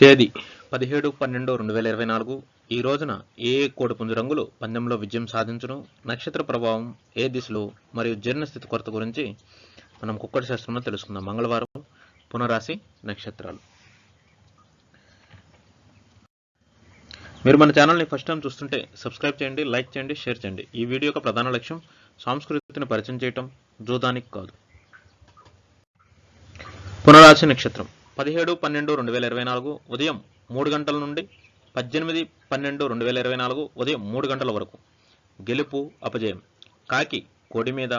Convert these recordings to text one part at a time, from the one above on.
తేదీ పదిహేడు పన్నెండు రెండు వేల ఇరవై నాలుగు. ఈ రోజున ఏ కోడి కోడిపుంజు రంగులు పందెంలో విజయం సాధించడం నక్షత్ర ప్రభావం ఏ దిశలో? మరియు జీర్ణస్థితి కొరత గురించి మనం కుక్కడి శాస్త్రంలో తెలుసుకుందాం. మంగళవారం పునరాశి నక్షత్రాలు. మీరు మన ఛానల్ని ఫస్ట్ టైం చూస్తుంటే సబ్స్క్రైబ్ చేయండి లైక్ చేయండి షేర్ చేయండి. ఈ వీడియో యొక్క ప్రధాన లక్ష్యం సంస్కృతిని పరిచయం చేయటం. జూదానికి కాదు. పునరాశి నక్షత్రం. పదిహేడు పన్నెండు రెండు వేల ఇరవై నాలుగు ఉదయం మూడు గంటల నుండి పద్దెనిమిది పన్నెండు రెండు వేల ఇరవై నాలుగు ఉదయం మూడు గంటల వరకు. గెలుపు అపజయం. కాకి కోడి మీద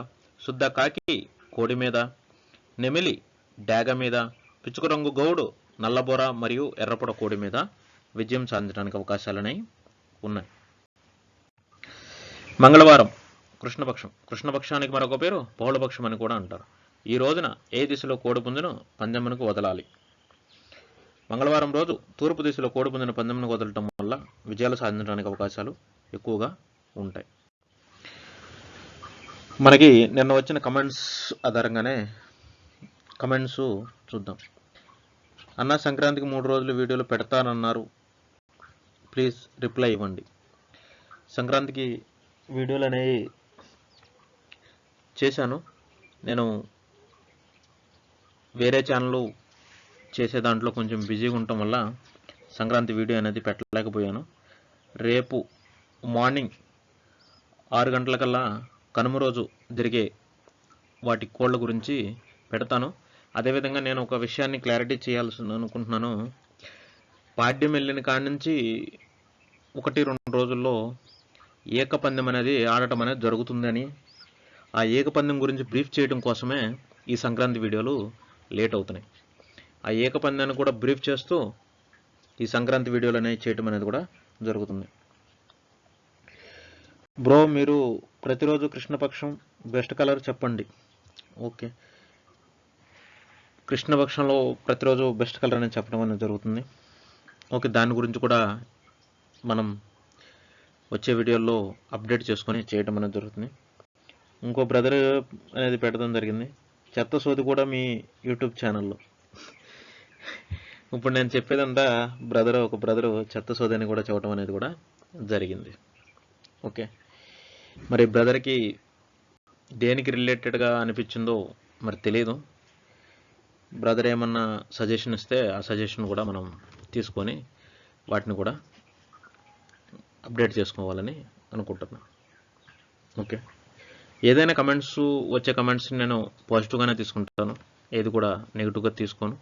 శుద్ధ కాకి కోడి మీద నెమిలి డాగ మీద పిచ్చుక రంగు గౌడు నల్లబొర మరియు ఎర్రపొడ కోడి మీద విజయం సాధించడానికి అవకాశాలనే ఉన్నాయి. మంగళవారం కృష్ణపక్షం. కృష్ణపక్షానికి మరొక పేరు పౌళపక్షం అని కూడా అంటారు. ఈ రోజున ఏ దిశలో కోడిపుంజును పందెమునకు వదలాలి? మంగళవారం రోజు తూర్పు దిశలో కోడిపుంజును పందెంను వదలటం వల్ల విజయాలు సాధించడానికి అవకాశాలు ఎక్కువగా ఉంటాయి. మనకి నిన్న వచ్చిన కమెంట్స్ ఆధారంగానే కమెంట్స్ చూద్దాం. అన్న సంక్రాంతికి మూడు రోజులు వీడియోలు పెడతానన్నారు. ప్లీజ్ రిప్లై ఇవ్వండి. సంక్రాంతికి వీడియోలు అనేవి చేశాను. నేను వేరే ఛానల్ చేసే దాంట్లో కొంచెం బిజీగా ఉండటం వల్ల సంక్రాంతి వీడియో అనేది పెట్టలేకపోయాను. రేపు మార్నింగ్ ఆరు గంటలకల్లా కనుమ రోజు జరిగే వాటి కోళ్ళ గురించి పెడతాను. అదేవిధంగా నేను ఒక విషయాన్ని క్లారిటీ చేయాల్సి అనుకుంటున్నాను. పాడ్యం వెళ్ళిన కాడి నుంచి ఒకటి రెండు రోజుల్లో ఏకపందెం అనేది ఆడటం అనేది జరుగుతుందని ఆ ఏకపందెం గురించి బ్రీఫ్ చేయడం కోసమే ఈ సంక్రాంతి వీడియోలు లేట్ అవుతున్నాయి. ఆ ఏకపందాన్ని కూడా బ్రీఫ్ చేస్తూ ఈ సంక్రాంతి వీడియోలు అనేవి చేయటం అనేది కూడా జరుగుతుంది. బ్రో మీరు ప్రతిరోజు కృష్ణపక్షం బెస్ట్ కలర్ చెప్పండి. ఓకే. కృష్ణపక్షంలో ప్రతిరోజు బెస్ట్ కలర్ అనేది చెప్పడం అనేది జరుగుతుంది. ఓకే దాని గురించి కూడా మనం వచ్చే వీడియోల్లో అప్డేట్ చేసుకొని చేయడం అనేది జరుగుతుంది. ఇంకో బ్రదర్ అనేది పెట్టడం జరిగింది. చెత్త సోది కూడా మీ యూట్యూబ్ ఛానల్లో. ఇప్పుడు నేను చెప్పేదంతా బ్రదర్ ఒక బ్రదర్ చెత్త సోదరిని కూడా చూడటం అనేది కూడా జరిగింది. ఓకే మరి బ్రదర్కి దేనికి రిలేటెడ్గా అనిపించిందో మరి తెలియదు బ్రదర్ ఏమన్నా సజెషన్ ఇస్తే ఆ సజెషన్ కూడా మనం తీసుకొని వాటిని కూడా అప్డేట్ చేసుకోవాలని అనుకుంటున్నాను ఓకే ఏదైనా కమెంట్స్ వచ్చే కమెంట్స్ని నేను పాజిటివ్గానే తీసుకుంటాను. ఏది కూడా నెగిటివ్గా తీసుకోను.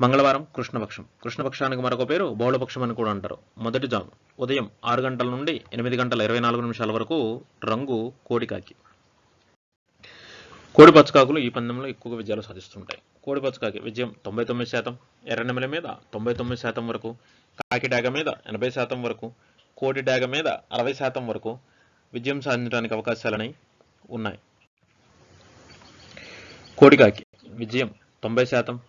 మంగళవారం కృష్ణపక్షం. కృష్ణపక్షానికి మరొక పేరు బౌళపక్షం అని కూడా అంటారు. మొదటి జాము. ఉదయం ఆరు గంటల నుండి ఎనిమిది గంటల ఇరవై నాలుగు నిమిషాల వరకు రంగు కోడికాకి. కోడి పచ్చకాకులు ఈ పందెంలో ఎక్కువగా విజయాలు సాధిస్తుంటాయి. కోడి పచ్చకాకి విజయం తొంభై తొమ్మిది శాతం ఎర్రనెమల మీద తొంభై తొమ్మిది శాతం వరకు కాకి డాగ మీద ఎనభై శాతం వరకు కోడి డాగ మీద అరవై శాతం వరకు విజయం సాధించడానికి అవకాశాలని ఉన్నాయి. కోడికాకి విజయం తొంభై శాతం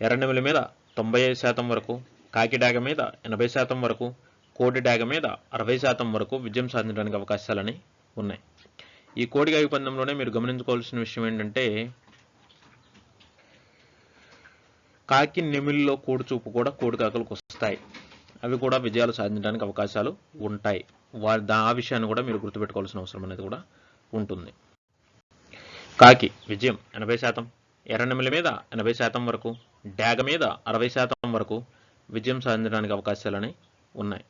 ఎర్రనెమలి మీద తొంభై ఐదు శాతం వరకు కాకి డాగ మీద ఎనభై శాతం వరకు కోడి డాగ మీద అరవై శాతం వరకు విజయం సాధించడానికి అవకాశాలని ఉన్నాయి. ఈ కోడి పందెంలోనే మీరు గమనించుకోవాల్సిన విషయం ఏంటంటే కాకి నెమిలిలో కోడి చూపు కూడా కోడి కాకులకు వస్తాయి. అవి కూడా విజయాలు సాధించడానికి అవకాశాలు ఉంటాయి. వారి దా ఆ విషయాన్ని కూడా మీరు గుర్తుపెట్టుకోవాల్సిన అవసరం అనేది కూడా ఉంటుంది. కాకి విజయం ఎనభై శాతం ఎర్రనెమిలి మీద ఎనభై శాతం వరకు డాగ మీద అరవై శాతం వరకు విజయం సాధించడానికి అవకాశాలని ఉన్నాయి.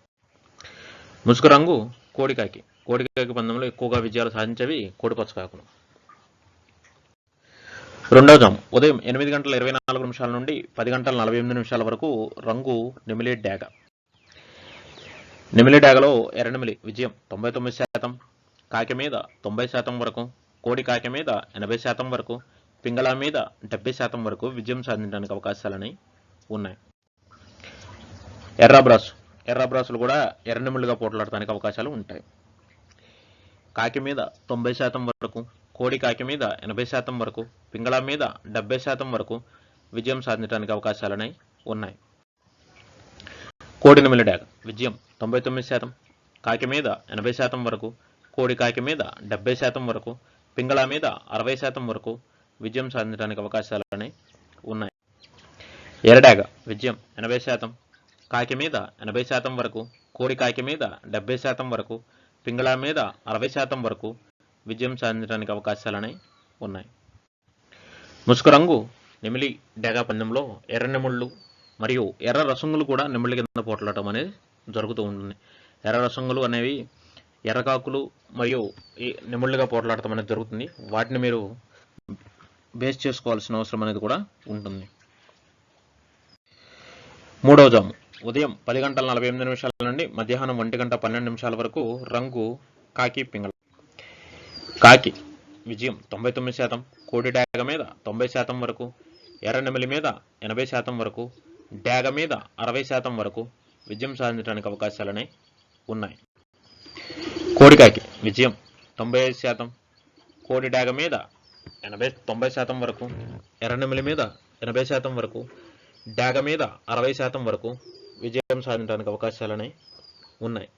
ముసుగు రంగు కోడికాకి కోడికాకి పందెంలో ఎక్కువగా విజయాలు సాధించేవి కోడిపచ్చ కాకులు రెండవ జాము. ఉదయం ఎనిమిది గంటల ఇరవై నాలుగు నిమిషాల నుండి పది గంటల నలభై ఎనిమిది నిమిషాల వరకు రంగు నిమిలి డాగ నిమిలి డాగలో ఎర్రనిమిలి విజయం తొంభై తొమ్మిది శాతం. కాకి మీద తొంభై శాతం వరకు కోడి కాకి మీద ఎనభై శాతం వరకు పింగళ మీద డెబ్బై శాతం వరకు విజయం సాధించడానికి అవకాశాలని ఉన్నాయి. ఎర్రాబ్రాసు. ఎర్రాబ్రాసులు కూడా ఎర్రనిమిళ్ళుగా పోట్లాడటానికి అవకాశాలు ఉంటాయి. కాకి మీద తొంభై శాతం వరకు కోడి కాకి మీద ఎనభై శాతం వరకు పింగళ మీద డెబ్బై శాతం వరకు విజయం సాధించడానికి అవకాశాలని ఉన్నాయి. కోడి నెమిలి డాగ్. విజయం తొంభై తొమ్మిది శాతం కాకి మీద ఎనభై శాతం వరకు కోడి కాకి మీద డెబ్బై శాతం వరకు పింగళ మీద అరవై శాతం వరకు విజయం సాధించడానికి అవకాశాలని ఉన్నాయి. ఎరడాగ విజయం ఎనభై శాతం. కాకి మీద ఎనభై శాతం వరకు కోడి కాకి మీద డెబ్బై శాతం వరకు పింగళ మీద అరవై శాతం వరకు విజయం సాధించడానికి అవకాశాలనే ఉన్నాయి. ముసుగు రంగు నెమిలి డేగా పందెంలో ఎర్ర నెముళ్ళు మరియు ఎర్ర రసంగులు కూడా నెమిళ్ళ కింద పోట్లాడటం అనేది జరుగుతూ ఉంటుంది. ఎర్ర రసంగులు అనేవి ఎర్రకాకులు మరియు ఈ నిముళ్ళుగా పోట్లాడటం అనేది జరుగుతుంది. వాటిని మీరు బేస్ చేసుకోవాల్సిన అవసరం అనేది కూడా ఉంటుంది. మూడవ జాము. ఉదయం పది గంటల నలభై ఎనిమిది నిమిషాల నుండి మధ్యాహ్నం ఒంటి గంట పన్నెండు నిమిషాల వరకు రంగు కాకి పింగళ. కాకి విజయం తొంభై తొమ్మిది శాతం కోడి డాగ మీద తొంభై శాతం వరకు ఎర్ర నెమిలి మీద ఎనభై శాతం వరకు డాగ మీద అరవై శాతం వరకు విజయం సాధించడానికి అవకాశాలనే ఉన్నాయి. కోడికాకి విజయం తొంభై ఐదు శాతం కోడి డాగ మీద ఎనభై తొంభై శాతం వరకు. ఎర్రనెమిలి మీద ఎనభై శాతం వరకు. డాగ మీద అరవై శాతం వరకు విజయం సాధించడానికి అవకాశాలనే ఉన్నాయి.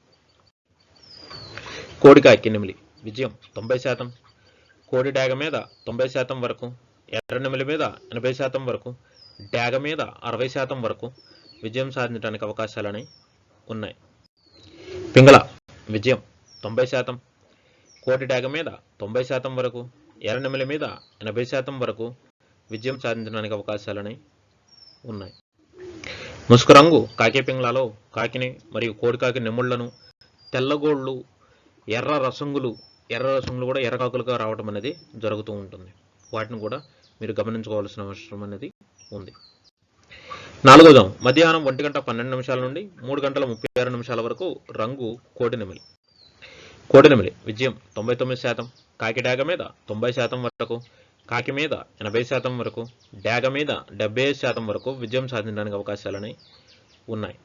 కోడికాకి నెమిలి విజయం తొంభై శాతం. కోడి డాగ మీద తొంభై శాతం వరకు ఎర్రనెమిలి మీద ఎనభై శాతం వరకు డాగ మీద అరవై శాతం వరకు విజయం సాధించడానికి అవకాశాలని ఉన్నాయి. పింగళ విజయం తొంభై శాతం. కోటి డాగ మీద తొంభై శాతం వరకు ఎర్ర మీద ఎనభై శాతం వరకు విజయం సాధించడానికి అవకాశాలని ఉన్నాయి. ముసుకు రంగు కాకి కాకిని మరియు కోడికాకి నెముళ్ళను తెల్లగోళ్ళు ఎర్ర రసంగులు ఎర్ర రసంగులు కూడా ఎర్రకాకులుగా రావడం అనేది జరుగుతూ ఉంటుంది. వాటిని కూడా మీరు గమనించుకోవాల్సిన అవసరం అనేది ఉంది. నాలుగోదాం మధ్యాహ్నం ఒంటి గంట పన్నెండు నిమిషాల నుండి మూడు గంటల ముప్పై ఆరు నిమిషాల వరకు రంగు కోడి నెమిలి. కోడినమిలి విజయం తొంభై తొమ్మిది శాతం. కాకి డాగ మీద తొంభై శాతం వరకు. కాకి మీద ఎనభై శాతం వరకు. డాగ మీద డెబ్బై ఐదు శాతం వరకు విజయం సాధించడానికి అవకాశాలని ఉన్నాయి.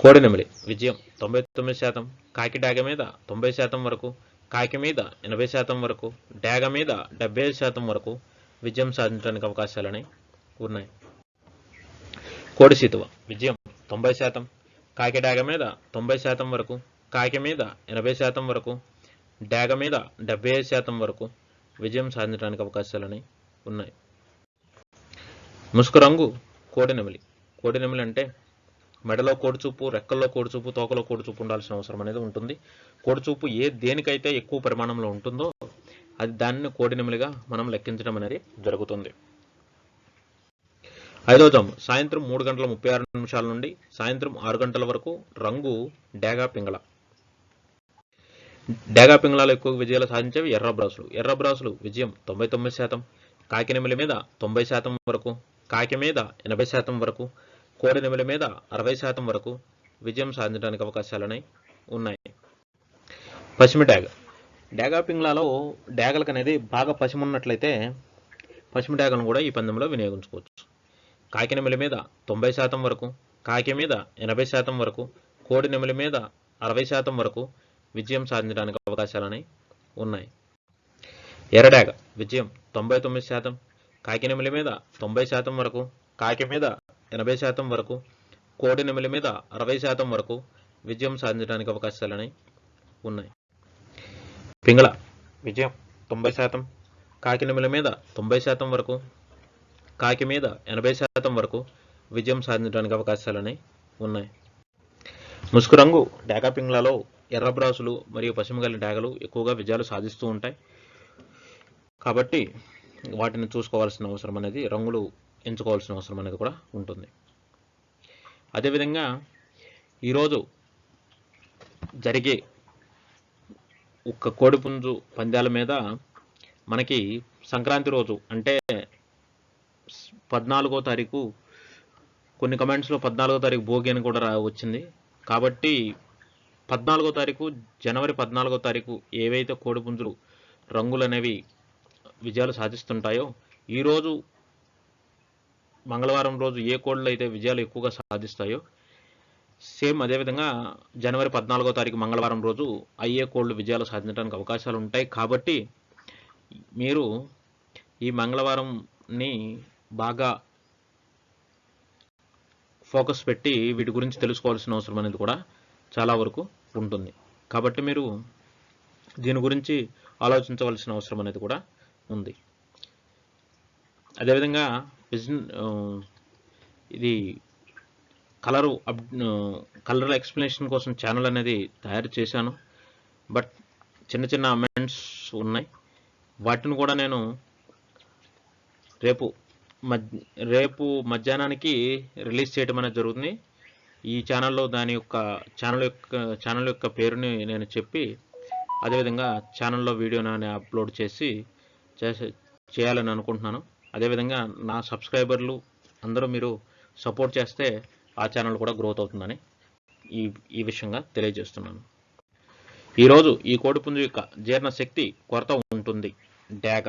కోడినమిలి విజయం తొంభై తొమ్మిది శాతం. కాకి డాగ మీద తొంభై శాతం వరకు. కాకి మీద ఎనభై శాతం వరకు. డాగ మీద డెబ్బై ఐదు శాతం వరకు విజయం సాధించడానికి అవకాశాలని ఉన్నాయి. కోడి సీతువ విజయం తొంభై శాతం. కాకి డాగ మీద తొంభై శాతం వరకు. కాకి మీద ఎనభై శాతం వరకు డాగ మీద డెబ్బై ఐదు శాతం వరకు విజయం సాధించడానికి అవకాశాలని ఉన్నాయి. ముసుకు రంగు కోడి నెమలి. కోడి నెమలి అంటే మెడలో కోడిచూపు రెక్కల్లో కోడిచూపు తోకలో కోడిచూపు ఉండాల్సిన అవసరం అనేది ఉంటుంది. కోడిచూపు ఏ దేనికైతే ఎక్కువ పరిమాణంలో ఉంటుందో అది దానిని కోడి నెమలిగా మనం లెక్కించడం అనేది జరుగుతుంది. ఐదో జాము సాయంత్రం మూడు గంటల ముప్పై ఆరు నిమిషాల నుండి సాయంత్రం ఆరు గంటల వరకు రంగు డేగా పింగళ. డేగా పింగళాలు ఎక్కువ విజయాలు సాధించేవి ఎర్ర బ్రాసులు ఎర్ర బ్రాసులు విజయం తొంభై తొమ్మిది శాతం. కాకినెమిలి మీద తొంభై శాతం వరకు. కాకి మీద ఎనభై శాతం వరకు. కోడి నెమిలి మీద అరవై శాతం వరకు విజయం సాధించడానికి అవకాశాలనే ఉన్నాయి. పశ్చిమ డ్యాగ డేగా. పింగ్లాలో డ్యాగలకు అనేది బాగా పశ్చిమ ఉన్నట్లయితే పశ్చిమ డ్యాగలను కూడా ఈ పందెంలో వినియోగించుకోవచ్చు. కాకి నెమిలి మీద తొంభై శాతం వరకు. కాకి మీద ఎనభై శాతం వరకు. కోడి నెమిలి మీద అరవై శాతం వరకు. విజయం సాధించడానికి అవకాశాలని ఉన్నాయి. ఎర్రడాగ విజయం తొంభై తొమ్మిది శాతం. కాకి నెమిలి మీద తొంభై శాతం వరకు కాకి మీద ఎనభై శాతం వరకు కోడి నెమిలి మీద అరవై శాతం వరకు విజయం సాధించడానికి అవకాశాలని ఉన్నాయి. పింగళ విజయం తొంభై శాతం. కాకి నెమిలి మీద తొంభై శాతం వరకు కాకి మీద ఎనభై శాతం వరకు విజయం సాధించడానికి అవకాశాలని ఉన్నాయి. ముసుకు రంగు డాగా పింగ్లాలో ఎర్ర బ్రాసులు మరియు పశ్చిమగల్లి డాగలు ఎక్కువగా విజయాలు సాధిస్తూ ఉంటాయి. కాబట్టి వాటిని చూసుకోవాల్సిన అవసరం అనేది రంగులు ఎంచుకోవాల్సిన అవసరం అనేది కూడా ఉంటుంది. అదేవిధంగా ఈరోజు జరిగే ఒక్క కోడిపుంజు పందాల మీద మనకి సంక్రాంతి రోజు అంటే పద్నాలుగో తారీఖు కొన్ని కమెంట్స్లో పద్నాలుగో తారీఖు భోగి అని కూడా రా వచ్చింది. కాబట్టి పద్నాలుగో తారీఖు జనవరి పద్నాలుగో తారీఖు ఏవైతే కోడిపుంజులు రంగులు అనేవి విజయాలు సాధిస్తుంటాయో ఈరోజు మంగళవారం రోజు ఏ కోళ్ళు అయితే విజయాలు ఎక్కువగా సాధిస్తాయో సేమ్ అదేవిధంగా జనవరి పద్నాలుగో తారీఖు మంగళవారం రోజు అయ్యే కోళ్ళు విజయాలు సాధించడానికి అవకాశాలు ఉంటాయి. కాబట్టి మీరు ఈ మంగళవారంని బాగా ఫోకస్ పెట్టి వీటి గురించి తెలుసుకోవాల్సిన అవసరం అనేది కూడా చాలా వరకు ఉంటుంది. కాబట్టి మీరు దీని గురించి ఆలోచించవలసిన అవసరం అనేది కూడా ఉంది. అదేవిధంగా బిజినెస్ ఇది కలరు అప్ కలర్ ఎక్స్ప్లెనేషన్ కోసం ఛానల్ అనేది తయారు చేశాను. బట్ చిన్న చిన్న అమెంట్స్ ఉన్నాయి. వాటిని కూడా నేను రేపు మధ్య రేపు మధ్యాహ్నానికి రిలీజ్ చేయడం అనేది జరుగుతుంది. ఈ ఛానల్లో దాని యొక్క ఛానల్ యొక్క ఛానల్ యొక్క పేరుని నేను చెప్పి అదేవిధంగా ఛానల్లో వీడియోని అప్లోడ్ చేసి చేసే చేయాలని అనుకుంటున్నాను. అదేవిధంగా నా సబ్స్క్రైబర్లు అందరూ మీరు సపోర్ట్ చేస్తే ఆ ఛానల్ కూడా గ్రోత్ అవుతుందని ఈ ఈ విషయంగా తెలియజేస్తున్నాను. ఈరోజు ఈ కోడిపుంజు యొక్క జీర్ణశక్తి కొరత ఉంటుంది. డాగ